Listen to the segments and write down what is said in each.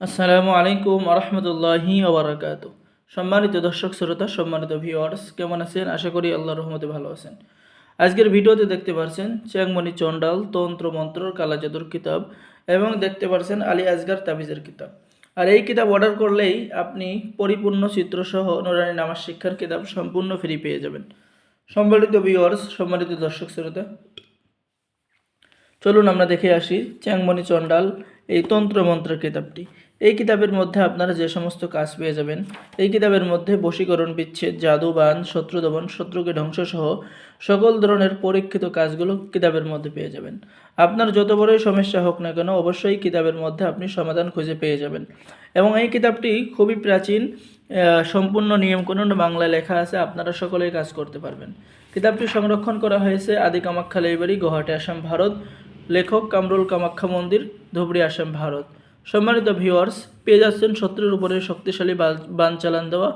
আসসালামু আলাইকুম আরহামতুল্লাহি ওবরাকাত সম্মানিত দর্শক, শ্রোতা, সম্মানিত ভিউয়ার্স কেমন আছেন? আশা করি আল্লাহ রহমতে ভালো আছেন। আজকের ভিডিওতে দেখতে পারছেন চ্যাংমণি চন্ডাল তন্ত্র মন্ত্র কালাজাদুর কিতাব এবং দেখতে পারছেন আলী আজগার তাবিজের কিতাব। আর এই কিতাব অর্ডার করলেই আপনি পরিপূর্ণ চিত্রসহ নুরানি নামাজ শিক্ষার কিতাব সম্পূর্ণ ফ্রি পেয়ে যাবেন। সম্মানিত ভিওয়ার্স সম্মানিত দর্শক, শ্রোতা চলুন আমরা দেখে আসি চ্যাংমণি চণ্ডাল, এই তন্ত্রমন্ত্রের কিতাবটি। এই কিতাবের মধ্যে আপনারা যে সমস্ত কাজ পেয়ে যাবেন, এই কিতাবের মধ্যে বশীকরণ বিচ্ছেদ জাদু বান শত্রু দমন শত্রুকে ধ্বংস সহ সকল ধরনের পরীক্ষিত কাজগুলো কিতাবের মধ্যে পেয়ে যাবেন। আপনার যত বড়ই সমস্যা হোক না কেন, অবশ্যই কিতাবের মধ্যে আপনি সমাধান খুঁজে পেয়ে যাবেন। এবং এই কিতাবটি খুবই প্রাচীন সম্পূর্ণ নিয়মকানুন বাংলায় লেখা আছে, আপনারা সকলেই কাজ করতে পারবেন। কিতাবটি সংরক্ষণ করা হয়েছে আদি কামাখ্যা লাইব্রেরি, গুয়াহাটি, আসাম, ভারত। লেখক কামরুল কামাখ্যা মন্দির, ধুবড়ি আসাম, ভারত। সম্মানিত ভিউয়ার্স পেয়ে যাচ্ছেন শত্রুর উপরে শক্তিশালী বান চালান দেওয়া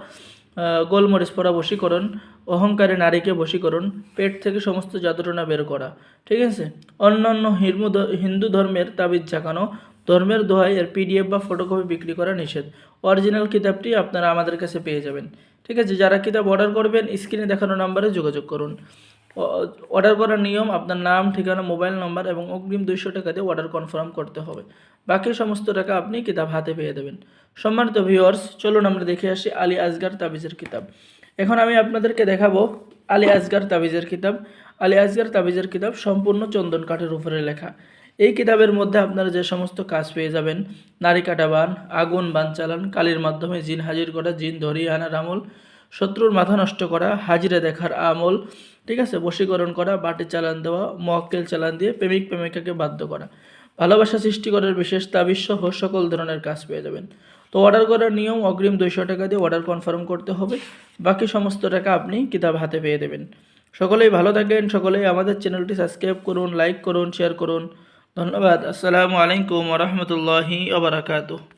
গোলমরিচ পরা বশীকরণ, অহংকারে নারীকে বশীকরণ, পেট থেকে সমস্ত যাতনা বের করা। ঠিক আছে? অন্যান্য হিন্দু ধর্মের তাবিজ জাগানো, ধর্মের দোহাই এর পিডিএফ বা ফটোকপি বিক্রি করা নিষেধ। অরিজিনাল কিতাবটি আপনারা আমাদের কাছে পেয়ে যাবেন। ঠিক আছে? যারা কিতাব অর্ডার করবেন স্ক্রিনে দেখানো নাম্বারে যোগাযোগ করুন। অর্ডার করার নিয়ম, আপনার নাম, ঠিকানা মোবাইল নম্বর এবং অগ্রিম দুইশো টাকা দিয়ে অর্ডার কনফার্ম করতে হবে। বাকি সমস্ত টাকা আপনি কিতাব হাতে পেয়ে দেবেন। সম্মানিত ভিউয়ার্স চলুন আমরা দেখে আসি আলী আজগার তাবিজের কিতাব। এখন আমি আপনাদেরকে দেখাবো আলী আজগার তাবিজের কিতাব। আলী আজগার তাবিজের কিতাব সম্পূর্ণ চন্দন কাঠের উপরে লেখা। এই কিতাবের মধ্যে আপনারা যে সমস্ত কাজ পেয়ে যাবেন, নারী কাটা বান আগুন বান চালান, কালির মাধ্যমে জিন হাজির করা, জিন ধরিয়ে আনার আমল, শত্রুর মাথা নষ্ট করা, হাজিরা দেখার আমল ঠিক আছে? বশীকরণ করা, বাটি চালান দেওয়া, মক্কেল চালান দিয়ে প্রেমিক প্রেমিকাকে বাধ্য করা। ভালোবাসা সৃষ্টি করার বিশেষ তাবিজ সহ সকল ধরনের কাজ পেয়ে যাবেন। তো অর্ডার করার নিয়ম, অগ্রিম দুইশো টাকা দিয়ে অর্ডার কনফার্ম করতে হবে। বাকি সমস্ত টাকা আপনি কিতাব হাতে পেয়ে দেবেন। সকলেই ভালো থাকেন, সকলেই আমাদের চ্যানেলটি সাবস্ক্রাইব করুন লাইক করুন শেয়ার করুন। ধন্যবাদ। আসসালামু আলাইকুম রহমতুল্লাহি আবরাকাতুহ